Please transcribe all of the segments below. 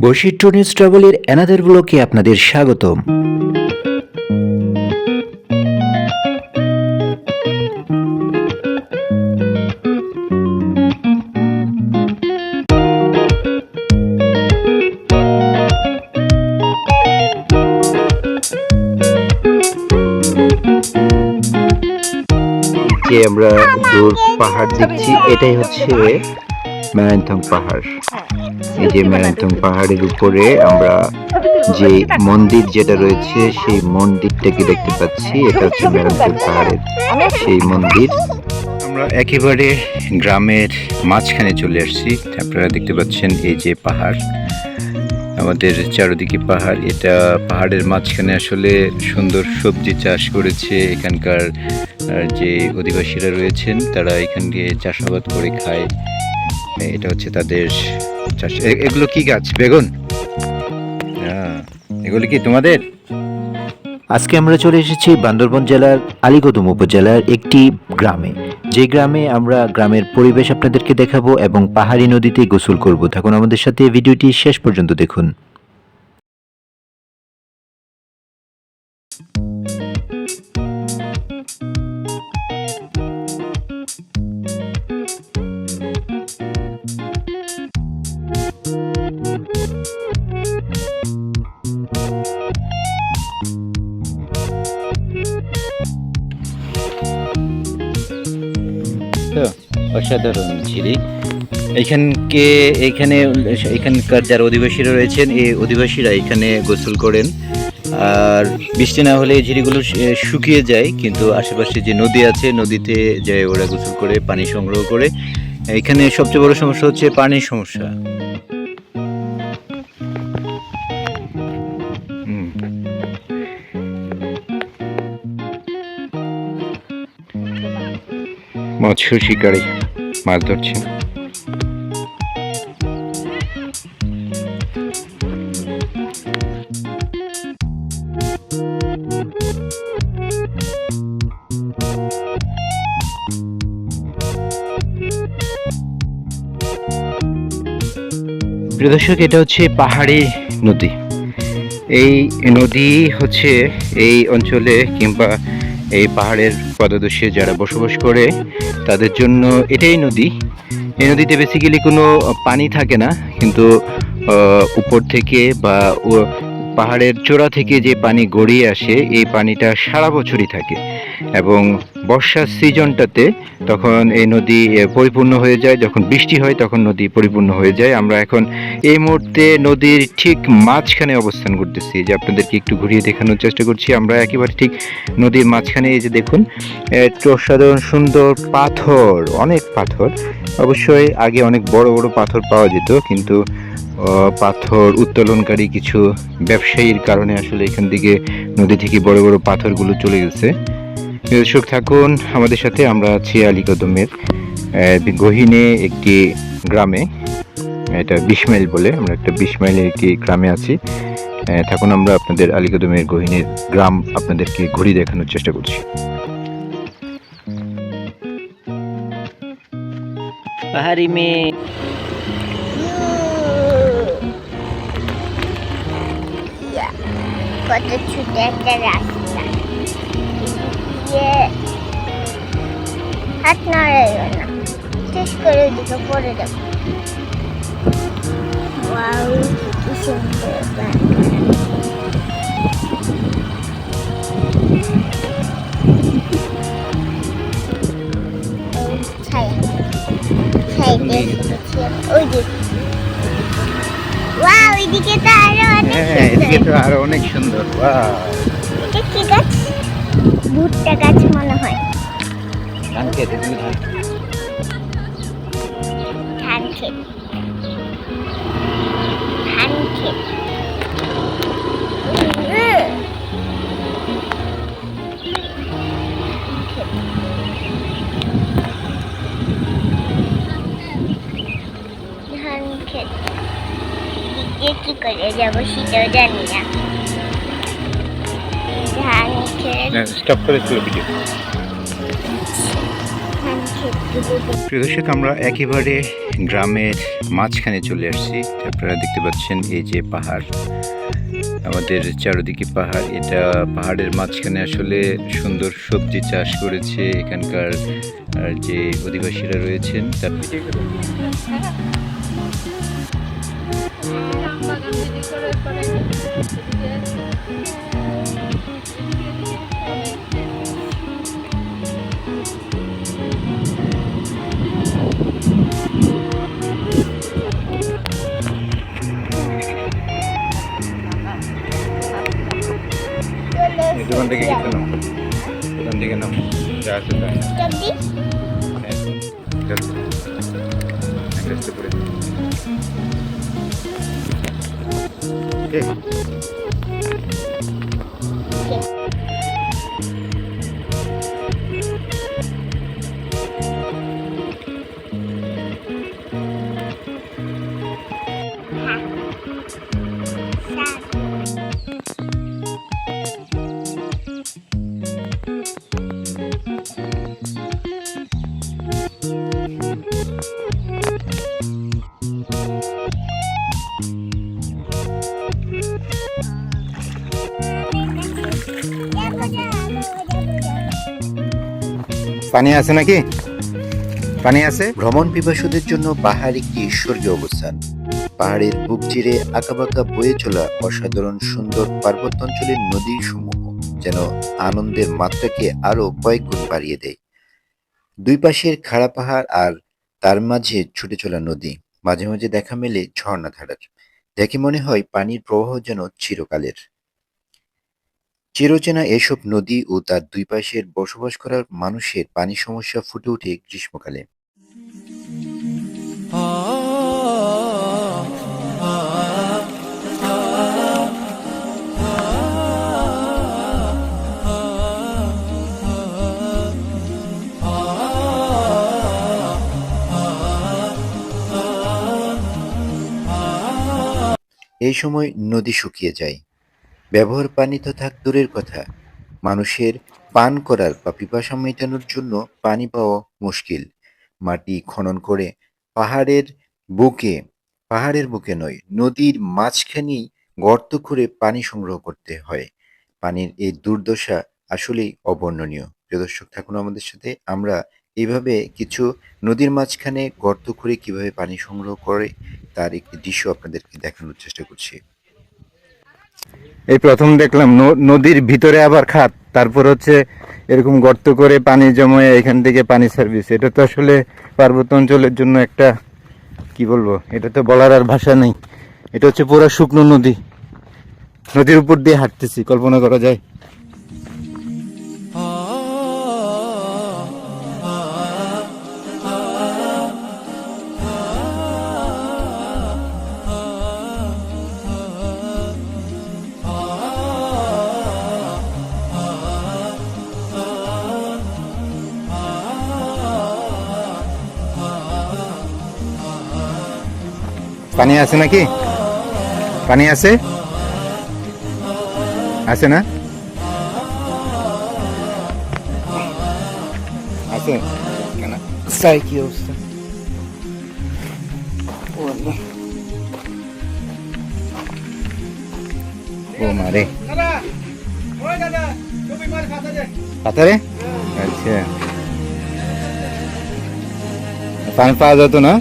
বৈশিষ্ট্য নিউজ ট্রাভেলের অ্যানাদার ব্লকে আপনাদের স্বাগতম। আমরা দূর পাহাড় দেখছি। এটাই হচ্ছে ম্যারান্থং পাহাড়। এই যে ম্যারান্থং পাহাড়ের উপরে আমরা যে মন্দির যেটা রয়েছে সেই মন্দিরটাকে দেখতে পাচ্ছি। এটা হচ্ছে ম্যারান্থং পাহাড়ের সেই মন্দির। আমরা একেবারে গ্রামের মাঝখানে চলে আসছি। আপনারা দেখতে পাচ্ছেন এই যে পাহাড়। আমাদের চারদিকে পাহাড়। এটা পাহাড়ের মাঝখানে আসলে সুন্দর সবজি চাষ করেছে এখানকার যে অধিবাসীরা রয়েছেন তারা এখান দিয়ে চাষাবাদ করে খায়। এটা হচ্ছে তাদের চাষ। এগুলো কি গাছ? বেগুন? হ্যাঁ, এগুলো কি তোমাদের? আজকে আমরা চলে এসেছি বান্দরবন জেলার আলীকদম উপজেলার একটি গ্রামে। যে গ্রামে আমরা গ্রামের পরিবেশ আপনাদেরকে দেখাবো এবং পাহাড়ি নদীতে গোসল করব, থাকুন আমাদের সাথে ভিডিওটি শেষ পর্যন্ত দেখুন। অসাধারণ ঝিরি এখানকে, এখানে, এখানকার যারা অধিবাসীরা রয়েছেন, এই অধিবাসীরা এখানে গোসল করেন। আর বৃষ্টি না হলে এই শুকিয়ে যায়, কিন্তু আশেপাশে যে নদী আছে, নদীতে যায় ওরা গোসল করে, পানি সংগ্রহ করে। এখানে সবচেয়ে বড় সমস্যা হচ্ছে পানির সমস্যা। মৎস্য শিকারী। মাছ ধরছে। প্রিয় দর্শক, এটা হচ্ছে পাহাড়ি নদী। এই নদী হচ্ছে এই অঞ্চলে কিংবা এই পাহাড়ের পদদেশে যারা বসবাস করে তাদের জন্য এটাই নদী। এই নদীতে বেসিক্যালি কোনো পানি থাকে না, কিন্তু উপর থেকে বা পাহাড়ের চূড়া থেকে যে পানি গড়িয়ে আসে, এই পানিটা সারা বছরই থাকে এবং বর্ষার সিজনটাতে তখন এই নদী পরিপূর্ণ হয়ে যায়। যখন বৃষ্টি হয়, তখন নদী পরিপূর্ণ হয়ে যায়। আমরা এখন এই মুহূর্তে নদীর ঠিক মাঝখানে অবস্থান করতেছি। যে আপনাদেরকে একটু ঘুরিয়ে দেখানোর চেষ্টা করছি, আমরা একেবারে ঠিক নদীর মাঝখানে। এই যে দেখুন একটু অসাধারণ সুন্দর পাথর, অনেক পাথর। অবশ্যই আগে অনেক বড় বড় পাথর পাওয়া যেত, কিন্তু পাথর উত্তোলনকারী কিছু ব্যবসায়ীর কারণে আসলে এখান থেকে নদী থেকে বড় বড় পাথরগুলো চলে গেছে। দর্শক থাকুন, আমাদের সাথে আমরা আছি আলীকদমের গহীনে একটি গ্রামে, এটা বিশ মাইল বলে, আমরা একটা বিশ মাইলের একটি গ্রামে আছি। থাকুন আমরা আপনাদের আলীকদমের গহীনের গ্রাম আপনাদেরকে ঘুরি দেখানোর চেষ্টা করছি। পাহাড়ি মেয়ে কত ছোট একটা রাস্তা দিয়ে হাত নড়াইও না শেষ করে ওদিকে পড়ে যাব ওয়াও কি সুন্দর ছায়া ছাইতে ওই যে ওইদিকে তো আরও অনেক হ্যাঁ এদিকে সুন্দর তো আরও অনেক সুন্দর বাহ। এটা কি গাছ? ভুট্টা গাছ মনে হয়। ধান খেতে তুমি ধান। ধান ক্ষেত ধান করে যাব সেটাও জানি না প্রিয় দর্শক আমরা একেবারে গ্রামের মাঝখানে চলে আসছি। আপনারা দেখতে পাচ্ছেন এই যে পাহাড়। আমাদের চারিদিকে পাহাড়। এটা পাহাড়ের মাঝখানে আসলে সুন্দর সবজি চাষ করেছে এখানকার যে অধিবাসীরা রয়েছেন, তার এদিকে চলে এই দোকান থেকে এসেছি কিছু নাও দোকান থেকে নাও যা আছে তাই নাও। আমরা। Ok. পানি আছে নাকি? পানি আছে? ভ্রমণ পিপাসুদের জন্য পাহাড় একটি স্বর্গীয় অবস্থান। পাহাড়ের বুক চিরে আঁকাবাঁকা বয়ে চলা অসাধারণ সুন্দর পার্বত্য অঞ্চলের নদী সমূহ যেন আনন্দের মাত্রাকে আরও কয়েক গুণ বাড়িয়ে দেয়। দুই পাশের খাড়া পাহাড় আর তার মাঝে ছুটে চলা নদী, মাঝে মাঝে দেখা মেলে ঝর্ণা ধারার দেখে মনে হয় পানির প্রবাহ যেন চিরকালের। চিরচেনা এসব নদী ও তার দুই পাশের বসবাস করার মানুষের পানি সমস্যা ফুটে ওঠে গ্রীষ্মকালে এই সময় নদী শুকিয়ে যায় ব্যবহার পানি তো থাক দূরের কথা। মানুষের পান করার বা পিপাসা মেটানোর জন্য পানি পাওয়া মুশকিল। মাটি খনন করে পাহাড়ের বুকে পাহাড়ের বুকে নয়, নদীর মাঝখানেই গর্ত করে পানি সংগ্রহ করতে হয়। পানির এই দুর্দশা আসলেই অবর্ণনীয়। প্রিয় দর্শক, থাকুন আমাদের সাথে। আমরা এইভাবে কিছু নদীর মাঝখানে গর্ত করে কীভাবে পানি সংগ্রহ করে, তার একটি দৃশ্য আপনাদেরকে দেখানোর চেষ্টা করছি। এই প্রথম দেখলাম নদীর ভিতরে আবার খাত, তারপর হচ্ছে এরকম গর্ত করে পানি জমে এখান থেকে পানি সার্ভিস এটা তো আসলে পার্বত্য অঞ্চলের জন্য একটা, কি বলব, এটা তো বলার আর ভাষা নেই। এটা হচ্ছে পুরো শুকনো নদী। নদীর উপর দিয়ে হাঁটতেছি, কল্পনা করা যায়। পানি আছে নাকি? পানি আছে? আছে না? আছে। কেন? সাই কি অবস্থা? ও মারে পাতারে আচ্ছা। পানি পাওয়া যেত না?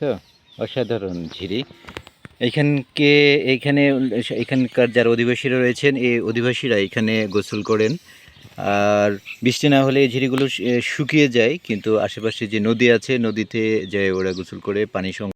দেখছ অসাধারণ ঝিরি। এখানকে এখানে এখানকার যারা অধিবাসীরা রয়েছেন, এই অধিবাসীরা এখানে গোসল করেন। আর বৃষ্টি না হলে এই ঝিরিগুলো শুকিয়ে যায়, কিন্তু আশেপাশে যে নদী আছে, নদীতে যায় ওরা গোসল করে, পানি সং